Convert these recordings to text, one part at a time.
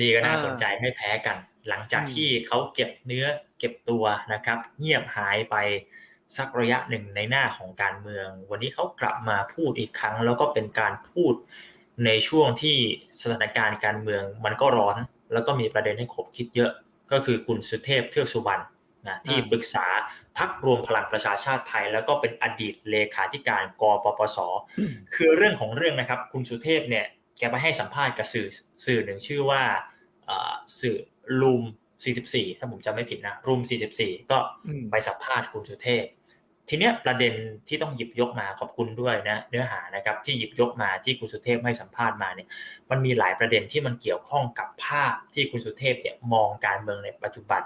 นี่ก็น่าอ่าสนใจไม่แพ้กัน หลังจากอืมที่เขาเก็บเนื้อเก็บตัวนะครับ เงียบหายไปสักระยะหนึ่งในหน้าของการเมือง วันนี้เขากลับมาพูดอีกครั้ง แล้วก็เป็นการพูดในช่วงที่สถานการณ์การเมืองมันก็ร้อน แล้วก็มีประเด็นให้ขบคิดเยอะก็คือคุณสุเทพเทือกสุบรรณนะที่อ่าปรึกษาพักรวมพลังประชาชาติไทย แล้วก็เป็นอดีตเลขาธิการกปปส คือเรื่องของเรื่องนะครับ คุณสุเทพเนี่ย แกไปให้สัมภาษณ์กับสื่อสื่อหนึ่งชื่อว่าเอ่อสื่อรูม44 ถ้าผมจำไม่ผิดนะรูม44 ก็อืมไปสัมภาษณ์คุณสุเทพ ทีเนี้ยประเด็นที่ต้องหยิบยกมาขอบคุณด้วยนะเนื้อหานะครับที่หยิบยกมาที่คุณสุเทพให้สัมภาษณ์มาเนี่ยมันมีหลายประเด็นที่มันเกี่ยวข้องกับภาพที่คุณสุเทพเนี่ยมองการเมืองในปัจจุบัน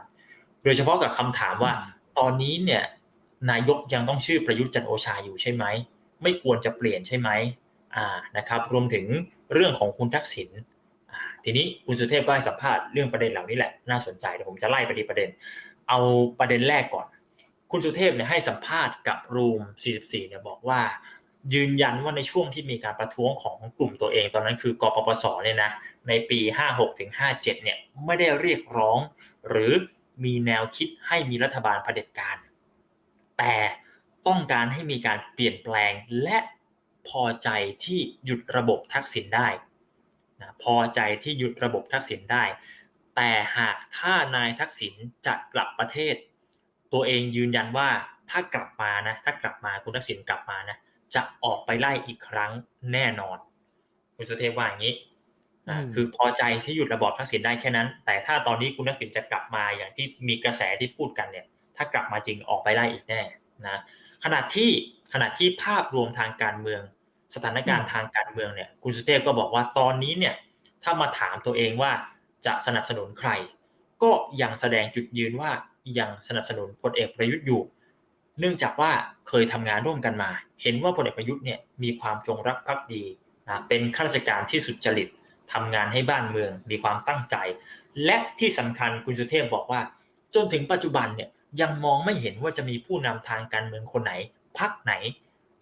โดยเฉพาะกับคำถามว่า ตอนนี้เนี่ยนายกยังต้องชื่อประยุทธ์จันทร์โอชาอยู่ใช่ไหมไม่ควรจะเปลี่ยนใช่ไหมอ่า นะครับรวมถึงเรื่องของคุณทักษิณทีนี้คุณสุเทพก็ให้สัมภาษณ์เรื่องประเด็นเหล่านี้แหละน่าสนใจเดี๋ยวผมจะไล่ไปทีประเด็น เอาประเด็นแรกก่อน คุณสุเทพเนี่ยให้สัมภาษณ์กับรูม 44 เนี่ยบอกว่า ยืนยันว่าในช่วงที่มีการประท้วงของกลุ่มตัวเองตอนนั้นคือกปปสเนี่ยนะในปี 56ถึง57 เนี่ยไม่ได้เรียกร้อง หรือมีแนวคิดให้มีรัฐบาลเผด็จการ แต่ต้องการให้มีการเปลี่ยนแปลงและ พอใจที่หยุดระบบทักษิณได้นะพอใจที่หยุดระบบทักษิณได้ แต่หากถ้านายทักษิณจะกลับประเทศ ตัวเองยืนยันว่าถ้ากลับมานะถ้ากลับมาคุณทักษิณกลับมานะจะออกไปไล่อีกครั้งแน่นอน คุณสุเทพว่าอย่างนี้อ่าอืมคือพอใจที่หยุดระบอบทักษิณได้แค่นั้น แต่ถ้าตอนนี้คุณทักษิณจะกลับมาอย่างที่มีกระแสที่พูดกันเนี่ย ถ้ากลับมาจริงออกไปไล่อีกแน่นะขณะที่ ขณะที่ภาพรวมทางการเมือง สถานการณ์ทางการเมืองเนี่ยคุณสุเทพก็บอกว่าตอนนี้เนี่ยถ้ามาถามตัวเองว่าจะสนับสนุนใคร ก็ยังแสดงจุดยืนว่ายังสนับสนุนพลเอกประยุทธ์อยู่ เนื่องจากว่าเคยทำงานร่วมกันมา เห็นว่าพลเอกประยุทธ์เนี่ยมีความจงรักภักดีนะเป็นข้าราชการที่สุจริตทำงานให้บ้านเมืองมีความตั้งใจ และที่สำคัญคุณสุเทพบอกว่า จนถึงปัจจุบันเนี่ยยังมองไม่เห็นว่าจะมีผู้นำทางการเมืองคนไหน พักไหน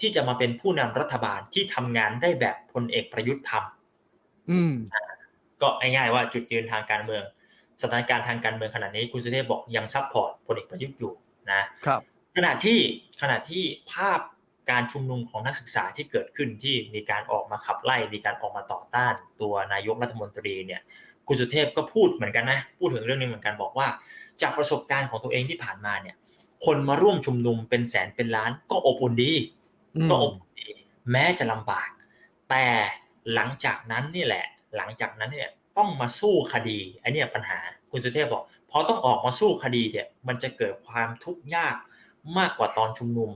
ที่จะมาเป็นผู้นำรัฐบาลที่ทำงานได้แบบพลเอกประยุทธ์ทำอืมก็ง่ายๆว่าจุดยืนทางการเมือง สถานการณ์ทางการเมืองขณะนี้คุณสุเทพบอกยังซัพพอร์ตพลเอกประยุทธ์อยู่นะครับขณะที่ขณะที่ภาพการชุมนุมของนักศึกษาที่เกิดขึ้นที่มีการออกมาขับไล่มีการออกมาต่อต้านตัวนายกรัฐมนตรีเนี่ยคุณสุเทพก็พูดเหมือนกันนะพูดถึงเรื่องนี้เหมือนกันบอกว่า จากประสบการณ์ของตัวเองที่ผ่านมาเนี่ย คนมาร่วมชุมนุมเป็นแสนเป็นล้านก็อบอุ่นดีอืมก็อบอุ่นดี แม้จะลำบาก แต่หลังจากนั้นนี่แหละ หลังจากนั้นเนี่ยต้องมาสู้คดีไอ้เนี่ยปัญหาคุณสุเทพบอกพอต้องออกมาสู้คดีเนี่ยมันจะเกิดความทุกข์ยากมากกว่าตอนชุมนุม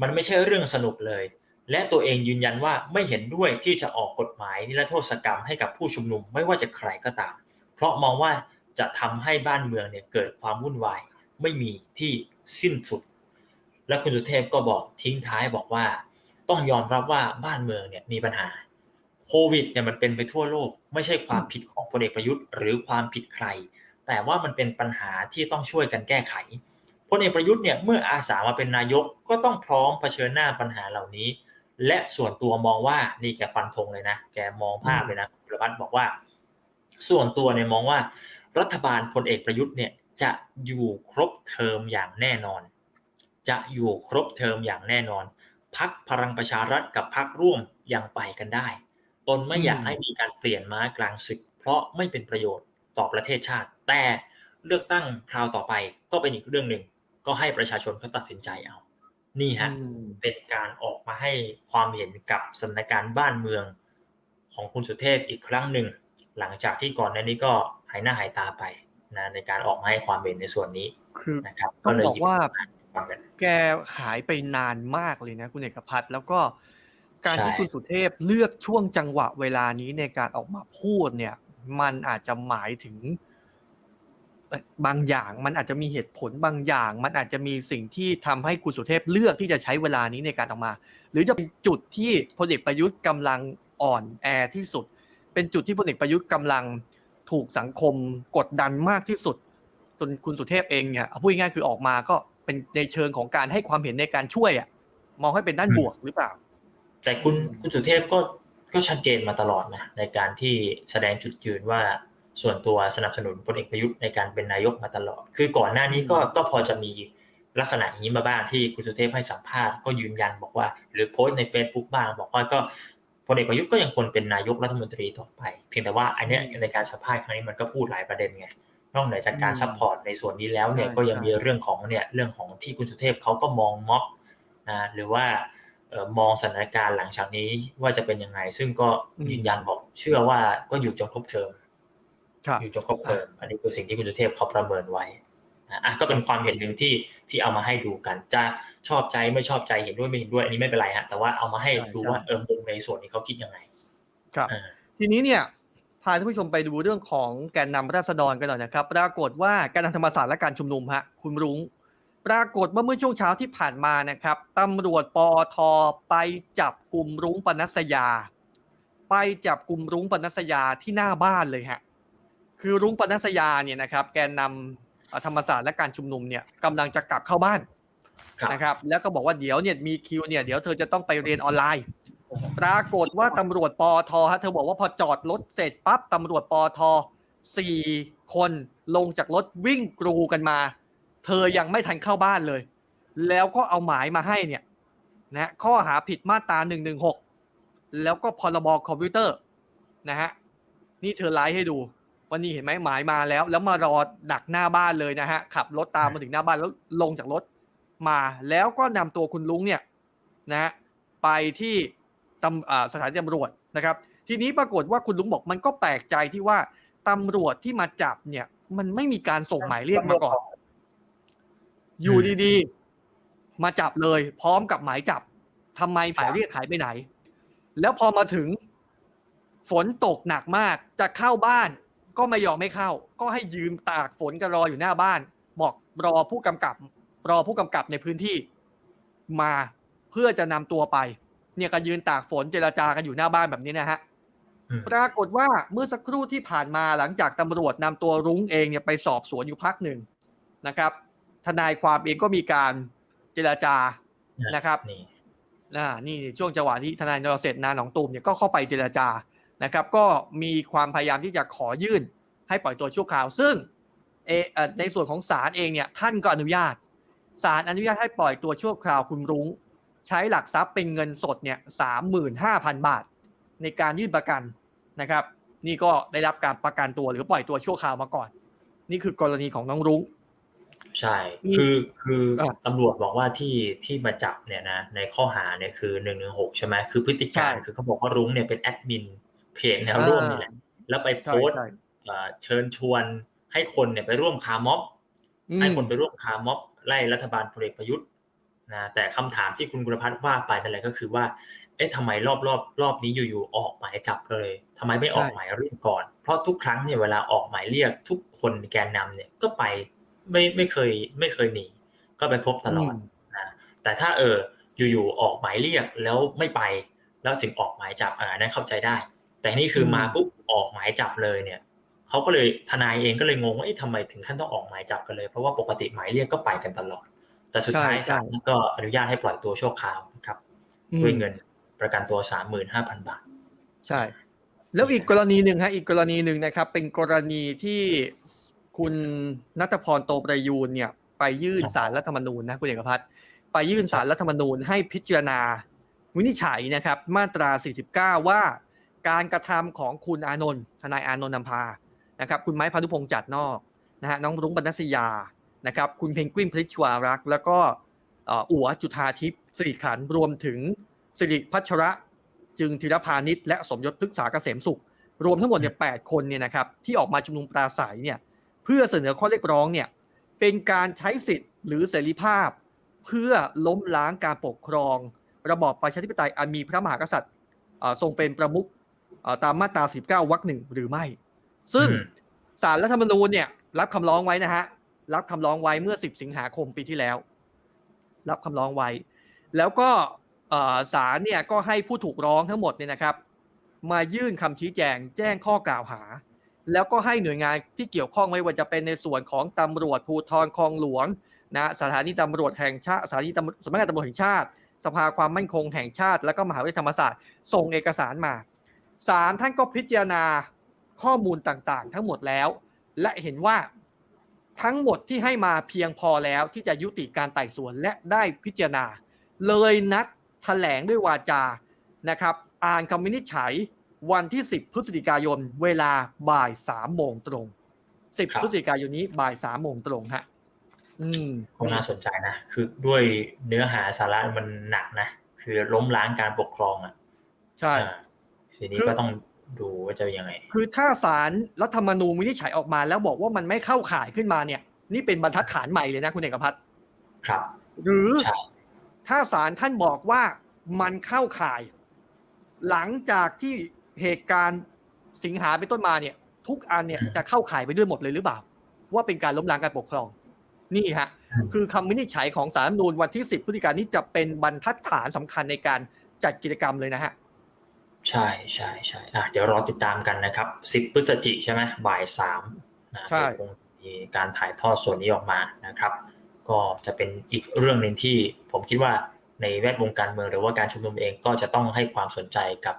มันไม่ใช่เรื่องสนุกเลย และตัวเองยืนยันว่าไม่เห็นด้วยที่จะออกกฎหมายนิรโทษกรรมให้กับผู้ชุมนุมไม่ว่าจะใครก็ตาม เพราะมองว่าจะทำให้บ้านเมืองเนี่ยเกิดความวุ่นวายไม่มีที่ สิ้นสุด และคุณสุเทพก็บอกทิ้งท้ายบอกว่า ต้องยอมรับว่าบ้านเมืองเนี่ยมีปัญหาโควิดเนี่ยมันเป็นไปทั่วโลก ไม่ใช่ความผิดของพลเอกประยุทธ์ หรือความผิดใคร แต่ว่ามันเป็นปัญหาที่ต้องช่วยกันแก้ไขพลเอกประยุทธ์เนี่ยเมื่ออาสามาเป็นนายกก็ต้องพร้อมเผชิญหน้าปัญหาเหล่านี้ และส่วนตัวมองว่านี่แกฟันธงเลยนะแกมองภาพเลยนะคุณประพัฒน์บอกว่า ส่วนตัวเนี่ยมองว่ารัฐบาลพลเอกประยุทธ์เนี่ย จะอยู่ครบเทอมอย่างแน่นอน จะอยู่ครบเทอมอย่างแน่นอน พักพลังประชารัฐกับพักร่วมยังไปกันได้ ตนไม่อยากอืมให้มีการเปลี่ยนม้ากลางศึก เพราะไม่เป็นประโยชน์ต่อประเทศชาติ แต่เลือกตั้งคราวต่อไปก็เป็นอีกเรื่องหนึ่ง ก็ให้ประชาชนเขาตัดสินใจเอา นี่ฮะอืมเป็นการออกมาให้ความเห็นกับสถานการณ์บ้านเมืองของคุณสุเทพอีกครั้งหนึ่ง หลังจากที่ก่อนหน้านี้ก็หายหน้าหายตาไป นะในการออกมาให้ความเห็นในส่วนนี้คือนะครับต้องเลยบอกหยิว่าฟังกันแกหายไปนานมากเลยนะคุณเอกพัฒน์แล้วก็การใช่ที่คุณสุเทพเลือกช่วงจังหวะเวลานี้ในการออกมาพูดเนี่ย มันอาจจะหมายถึงเอ่อบางอย่างมันอาจจะมีเหตุผลบางอย่าง มันอาจจะมีสิ่งที่ทำให้คุณสุเทพเลือกที่จะใช้เวลานี้ในการออกมา หรือจะเป็นจุดที่พลเอกประยุทธ์กำลังอ่อนแอที่สุด เป็นจุดที่พลเอกประยุทธ์กำลัง ถูกสังคมกดดันมากที่สุด จนคุณสุเทพเองเนี่ยเอาพูดง่ายๆคือออกมาก็เป็นในเชิงของการให้ความเห็นในการช่วยอะมองให้เป็นด้านบวกหรือเปล่า แต่คุณคุณสุเทพก็ก็ชัดเจนมาตลอดนะในการที่แสดงจุดยืนว่าส่วนตัวสนับสนุนพลเอกประยุทธ์ในการเป็นนายกมาตลอด คือก่อนหน้านี้ก็ก็พอจะมีลักษณะอย่างนี้มาบ้างที่คุณสุเทพให้สัมภาษณ์ก็ยืนยันบอกว่า หรือโพสต์ใน Facebook บ้างบอกว่าก็ พลเอกประยุทธ์ก็ยังควรเป็นนายกรัฐมนตรีต่อไป เพียงแต่ว่าอันเนี้ยในการสัมภาษณ์ครั้งนี้มันก็พูดหลายประเด็นไงนอกเหนือจากการอืมซัพพอร์ตในส่วนนี้แล้วเนี่ยใช่ก็ยังใช่มีเรื่องของเนี่ยเรื่องของที่คุณสุเทพเขาก็มองม็อบนะหรือว่าเอ่อมองสถานการณ์หลังจากนี้ว่าจะเป็นยังไง ซึ่งก็ยืนยันบอกเชื่อว่าก็อยู่จนครบเทอมครับอยู่จนครบเทอมอันนี้คือสิ่งที่คุณสุเทพเขาประเมินไว้นะอะก็เป็นความเห็นหนึ่งที่ที่เอามาให้ดูกันจะ ชอบใจไม่ชอบใจเห็นด้วยไม่เห็นด้วยอันนี้ไม่เป็นไรฮะแต่ว่าเอามาให้ใช่ดูใช่ว่าเออมุมในส่วนนี้เขาคิดยังไง ครับอ่าทีนี้เนี่ยพาท่านผู้ชมไปดูเรื่องของแกนนำราษฎรกันหน่อยนะครับปรากฏว่าแกนนำธรรมศาสตร์และการชุมนุมฮะคุณรุง้งปรากฏว่าเมื่อช่วงเช้าที่ผ่านมานะครับตำรวจปอทไปจับกลุ่มรุ้งปนัสยา ไปจับกลุ่มรุ้งปนัสยาที่หน้าบ้านเลยฮะคือรุ้งปนัสยาเนี่ยนะครับ แกนนำเอ่อธรรมศาสตร์และการชุมนุมเนี่ยกำลังจะกลับเข้าบ้านครับ นะครับแล้วก็บอกว่าเดี๋ยวเนี่ยมีคิวเนี่ยเดี๋ยวเธอจะต้องไปเรียนออนไลน์ ปรากฏว่าตำรวจปอทฮะเธอบอกว่าพอจอดรถเสร็จปั๊บตำรวจปอทสี่คนลงจากรถวิ่งกรูกันมา เธอยังไม่ทันเข้าบ้านเลย แล้วก็เอาหมายมาให้เนี่ยนะข้อหาผิดมาตรา1นึแล้วก็พรบคอมพิวเตอร์นะฮะนี่เธอไลฟ์ให้ดูวันนี้เห็นไหมหมายมาแล้ว แล้วมารอดักหน้าบ้านเลยนะฮะขับรถตามมาถึงหน้าบ้านแล้วลงจากรถ มาแล้วก็นำตัวคุณลุงเนี่ยนะฮะไปที่ตำอ่าสถานีตำรวจนะครับ ทีนี้ปรากฏว่าคุณลุงบอกมันก็แปลกใจที่ว่าตำรวจที่มาจับเนี่ย มันไม่มีการส่งหมายเรียกมาก่อน อยู่ดีๆ มาจับเลย พร้อมกับหมายจับทำไมหมายเรียกหายไปไหน แล้วพอมาถึง ฝนตกหนักมากจะเข้าบ้านก็ไม่ยอมไม่เข้า ก็ให้ยืมตากฝนกันรออยู่หน้าบ้าน บอกรอผู้กำกับ รอผู้กำกับในพื้นที่มาเพื่อจะนำตัวไป เนี่ยก็ยืนตากฝนเจรจากันอยู่หน้าบ้านแบบนี้นะฮะอืมปรากฏว่าเมื่อสักครู่ที่ผ่านมาหลังจากตำรวจนำตัวรุ้งเองเนี่ยไปสอบสวนอยู่พักหนึ่งนะครับ ทนายความเองก็มีการเจรจานะครับนี่อ่านี่ช่วงจังหวะที่ทนายนรเศรษฐ์นาหนองตูมเนี่ยก็เข้าไปเจรจานะครับ ก็มีความพยายามที่จะขอยื่นให้ปล่อยตัวชั่วคราว ซึ่งเอเอ่อในส่วนของศาลเองเนี่ยท่านก็อนุญาต ศาลอนุญาตให้ปล่อยตัวชั่วคราวคุณรุ้ง ใช้หลักทรัพย์เป็นเงินสดเนี่ยสามหมื่นห้าพันบาท ในการยื่นประกันนะครับ นี่ก็ได้รับการประกันตัวหรือปล่อยตัวชั่วคราวมาก่อน นี่คือกรณีของน้องรุ้งใช่มีคือคืออะตำรวจบอกว่าที่ที่มาจับเนี่ยนะในข้อหาเนี่ยคือหนึ่งหนึ่งหกใช่ไหมคือพฤติการใช่คือเขาบอกว่ารุ้งเนี่ยเป็นแอดมินเพจแนวร่วมนี่แหละแล้วไปโพใช่สต์ใช่เอ่อเชิญชวนให้คนเนี่ยไปร่วมคาร์ม็อบอืมให้คนไปร่วมคาร์ม็อบ ไล่รัฐบาลพลเอกประยุทธ์นะแต่คำถามที่คุณกุลพัฒน์ว่าไปนั่นแหละก็คือว่า เอ๊ะทำไมรอบรอบรอบนี้อยู่ๆออกหมายจับเลยทำไมไม่ออกหมายเรียกก่อน เพราะทุกครั้งเนี่ยเวลาออกหมายเรียกทุกคนแกนนำเนี่ยก็ไปไม่ไม่เคยไม่เคยหนีก็ไปพบตลอดมนะแต่ถ้าเอออยู่ๆออกหมายเรียกแล้วไม่ไป แล้วถึงออกหมายจับอ่าอันนั้นเข้าใจได้ แต่นี่คือมาปุ๊บออกหมายจับเลยเนี่ย เขาก็เลยทนายเองก็เลยงงว่าทำไมถึงขั้นต้องออกหมายจับกันเลย เพราะว่าปกติหมายเรียกก็ไปกันตลอด แต่สุดท้ายศาลก็อนุญาตให้ปล่อยตัวชั่วคราวนะครับด้วยเงินประกันตัว35,000บาท ใช่ แล้วอีกกรณีหนึ่งฮะอีกกรณีหนึ่งนะครับ เป็นกรณีที่คุณนัทพรโตประยูนเนี่ย ไปยื่นสารรัฐธรรมนูญนะคุณเอกพัฒน์ไปยื่นสารรัฐธรรมนูญให้พิจารณา วินิจฉัยนะครับ มาตรา 49 ว่าการกระทำของคุณอานนท์ทนายอานนท์นำพา นะครับคุณไม้พานุพงษ์จัดนอกนะฮะน้องรุ้งบรรณศยานะครับคุณเพนกวินพริชวารักษ์แล้วก็อ่ออัวจุธาทิพย์สิริขันรวมถึงสิริพัชระจึงธีรพาณิชย์และสมยศพฤกษาเกษมสุข รวมทั้งหมดเนี่ยแปดคนเนี่ยนะครับที่ออกมาชุมนุมปราศัยเนี่ยเพื่อเสนอข้อเรียกร้องเนี่ยเป็นการใช้สิทธิ์หรือเสรีภาพ เพื่อล้มล้างการปกครอง ระบอบประชาธิปไตยอันมีพระมหากษัตริย์ทรงเป็นประมุขตามมาตรา 19 วรรคหนึ่งหรือไม่ ซึ่งอืมสารรัฐธรรมนูญเนี่ย รับคำร้องไว้นะฮะ รับคำร้องไว้เมื่อ 10 สิงหาคมปีที่แล้ว รับคำร้องไว้ แล้วก็เอ่อศาลเนี่ยก็ให้ผู้ถูกร้องทั้งหมดเนี่ยนะครับ มายื่นคำชี้แจง แจ้งข้อกล่าวหา แล้วก็ให้หน่วยงานที่เกี่ยวข้องไม่ว่าจะเป็นในส่วนของตำรวจภูธรคลองหลวงนะสถานีตำรวจแห่งชาติสถานีตำรวจสำนักงานตำรวจแห่งชาติ สภาความมั่นคงแห่งชาติ แล้วก็มหาวิทยาลัยธรรมศาสตร์ ส่งเอกสารมาศาลท่านก็พิจารณา ข้อมูลต่างๆ ทั้งหมดแล้ว และเห็นว่าทั้งหมดที่ให้มาเพียงพอแล้วที่จะยุติการไต่สวนและได้พิจารณา เลยนัดแถลงด้วยวาจานะครับ อ่านคำวินิจฉัยวันที่ 10 พฤศจิกายน เวลาบ่าย3โมงตรงครับ10 พฤศจิกายนนี้บ่าย3โมงตรงฮะอืมก็น่าสนใจนะ คือด้วยเนื้อหาสาระมันหนักนะ คือล้มล้างการปกครองอะ ใช่อ่าทีนี้คือก็ต้อง ดูว่าจะยังไง คือถ้าศาลรัฐธรรมนูญวินิจฉัยออกมา แล้วบอกว่ามันไม่เข้าข่ายขึ้นมาเนี่ย นี่เป็นบรรทัดฐานใหม่เลยนะคุณเอกพัฒน์ครับ หรือใช่ถ้าศาลท่านบอกว่ามันเข้าข่าย หลังจากที่เหตุการณ์สิงหาเป็นต้นมาเนี่ย ทุกอันเนี่ยจะเข้าข่ายไปด้วยหมดเลยหรือเปล่า ว่าเป็นการล้มล้างการปกครอง นี่ฮะ คือคำวินิจฉัยของศาลรัฐธรรมนูญวันที่ 10พฤศจิกายนนี้จะเป็นบรรทัดฐานสำคัญในการจัดกิจกรรมเลยนะฮะ ใช่ใช่ใช่อะเดี๋ยวรอติดตามกันนะครับ10พฤศจิใช่ไหมบ่ายสามนะใช่เดี๋ยวคงมีการถ่ายทอดส่วนนี้ออกมานะครับ ก็จะเป็นอีกเรื่องหนึ่งที่ผมคิดว่าในแวดวงการเมืองหรือว่าการชุมนุมเองก็จะต้องให้ความสนใจกับ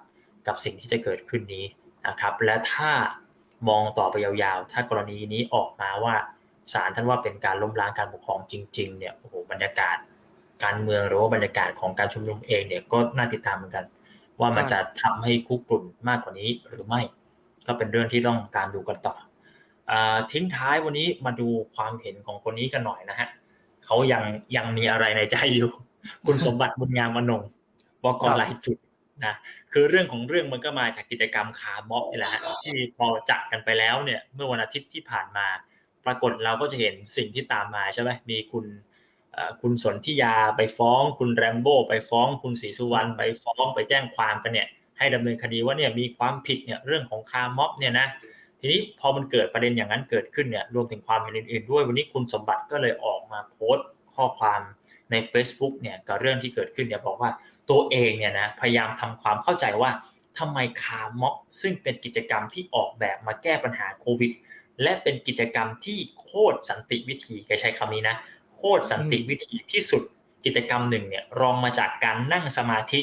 กับสิ่งที่จะเกิดขึ้นนี้นะครับ และถ้ามองต่อไปยาวๆ ถ้ากรณีนี้ออกมาว่าศาลท่านว่าเป็นการล้มล้างการปกครองจริง ๆ เนี่ยโอ้โหบรรยากาศการเมืองหรือว่าบรรยากาศของการชุมนุมเองเนี่ยก็น่าติดตามเหมือนกัน ว่ามันใช่จะทำให้คุกกรุ่นมากกว่านี้หรือไม่ ก็เป็นเรื่องที่ต้องตามดูกันต่ออาทิ้งท้ายวันนี้มาดูความเห็นของคนนี้กันหน่อยนะฮะเขายังยังมีอะไรในใจอยู่ คุณสมบัติบุญงามวนงค์บกรายจุดนะคือเรื่องของเรื่องมันก็มาจากกิจกรรมคาร์ม็อบนี่แหละฮะที่พอจัดกันไปแล้วเนี่ย เมื่อวันอาทิตย์ที่ผ่านมา ปรากฏเราก็จะเห็นสิ่งที่ตามมาใช่ไหมมีคุณเอ่อ คุณสนธิยาไปฟ้อง คุณแรมโบ้ไปฟ้อง คุณศรีสุวรรณไปฟ้องไปแจ้งความกันเนี่ยให้ดำเนินคดีว่าเนี่ยมีความผิดเนี่ยเรื่องของคาร์ม็อบเนี่ยนะทีนี้พอมันเกิดประเด็นอย่างนั้นเกิดขึ้นเนี่ยรวมถึงความเห็นอื่นๆด้วยวันนี้คุณสมบัติก็เลยออกมาโพสต์ข้อความใน Facebook เนี่ยกับเรื่องที่เกิดขึ้นเนี่ยบอกว่าตัวเองเนี่ยนะพยายามทำความเข้าใจว่าทำไมคาร์ม็อบซึ่งเป็นกิจกรรมที่ออกแบบมาแก้ปัญหาโควิดและเป็นกิจกรรมที่โคตรสันติวิธีแกใช้คำนี้นะ ตรสันติวิธีที่สุดกิจกรรมหนึ่งเนี่ยรองมาจากการนั่งสมาธิ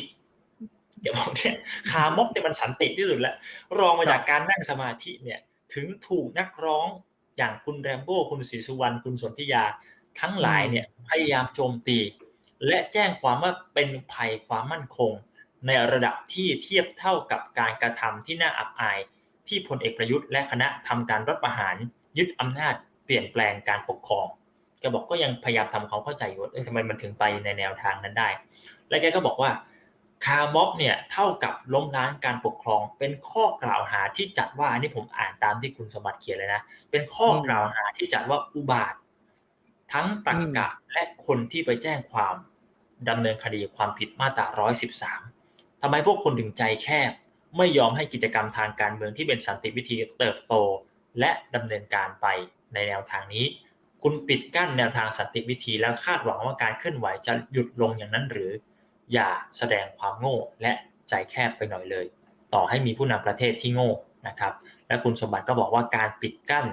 เดี๋ยวบอกเนี่ยคาร์ม็อบเนี่ยมันสันติที่สุดแล้ว รองมาจากการนั่งสมาธิเนี่ยถึงถูกนักร้องอย่างคุณแรมโบ้คุณศรีสุวรรณคุณสนธิยา ทั้งหลายเนี่ยพยายามโจมตี และแจ้งความว่าเป็นภัยความมั่นคง ในระดับที่เทียบเท่ากับการกระทำที่น่าอับอาย ที่พลเอกประยุทธ์และคณะทำการรัฐประหารยึดอำนาจเปลี่ยนแปลงการปกครอง แกบอกก็ยังพยายามทำความเข้าใจอยู่ว่าเอ้ยทำไมมันถึงไปในแนวทางนั้นได้ และแกก็บอกว่าคาร์ม็อบเนี่ยเท่ากับล้มล้างการปกครอง เป็นข้อกล่าวหาที่จัดว่าอันนี้ผมอ่านตามที่คุณสมบัติเขียนเลยนะ เป็นข้อกล่าวหาที่จัดว่าอุบาท ทั้งตักกะและคนที่ไปแจ้งความดำเนินคดีความผิดมาตรา 113 ทำไมพวกคนถึงใจแคบ ไม่ยอมให้กิจกรรมทางการเมืองที่เป็นสันติวิธีเติบโต และดำเนินการไปในแนวทางนี้ คุณปิดกั้นแนวทางสันติวิธีแล้วคาดหวังว่าการเคลื่อนไหวจะหยุดลงอย่างนั้นหรือ อย่าแสดงความโง่และใจแคบไปหน่อยเลย ต่อให้มีผู้นำประเทศที่โง่นะครับ และคุณสมบัติก็บอกว่าการปิดกั้น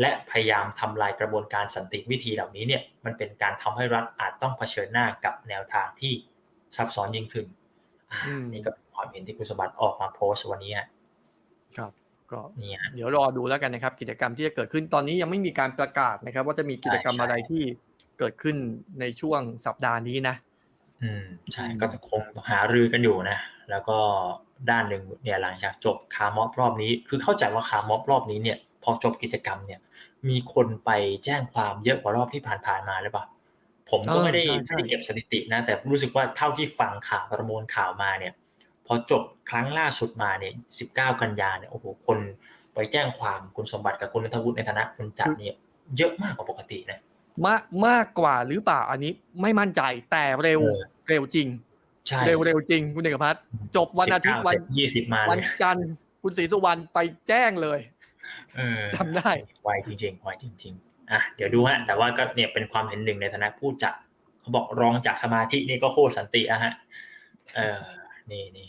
และพยายามทำลายกระบวนการสันติวิธีเหล่านี้เนี่ยมันเป็นการทำให้รัฐอาจต้องเผชิญหน้ากับแนวทางที่ซับซ้อนยิ่งขึ้นอ่าอืมนี่ก็เป็นความเห็นที่คุณสมบัติออกมาโพสต์วันนี้ฮะครับ ก็นี่ฮะเดี๋ยวรอดูแล้วกันนะครับ กิจกรรมที่จะเกิดขึ้นตอนนี้ยังไม่มีการประกาศนะครับ ว่าจะมีกิจกรรมใช่อะไรที่เกิดขึ้นในช่วงสัปดาห์นี้นะ อืมใช่อืมก็จะคงหารือกันอยู่นะ แล้วก็ด้านหนึ่งเนี่ยหลังจากจบคาร์ม็อบรอบนี้ คือเข้าใจว่าคาร์ม็อบรอบนี้เนี่ย พอจบกิจกรรมเนี่ย มีคนไปแจ้งความเยอะกว่ารอบที่ผ่านๆมาหรือเปล่าผมก็ไม่ได้เออใช่ไม่ได้เก็บสถิตินะ แต่รู้สึกว่าเท่าที่ฟังข่าวประมวลข่าวมาเนี่ยพ อจบครั้งล่าสุดมาเนี่ย19กันยาเนี่ยโอ้โหคนไปแจ้งความคุณสมบัติกับคุณนัทวุฒิในฐานะคนจัดเนี่ยเยอะมากกว่าปกตินะมากมากกว่าหรือเปล่าอันนี้ไม่มั่นใจแต่เร็วเออเร็วจริงใช่เร็วเร็วจริงคุณเอกพัฒน์จบวันอาทิตย์วันยี่สิบมาวัเลนยจันทร์คุณศรีสุวรรณไปแจ้งเลยเออจำได้ไวจริงๆไวจริง ๆอะเดี๋ยวดูฮะแต่ว่าก็เนี่ยเป็นความเห็นหนึ่งในฐานะผู้จัดเขาบอกรองจากสมาธินี่ก็โคตรสันติอะฮะ เออนี่นี่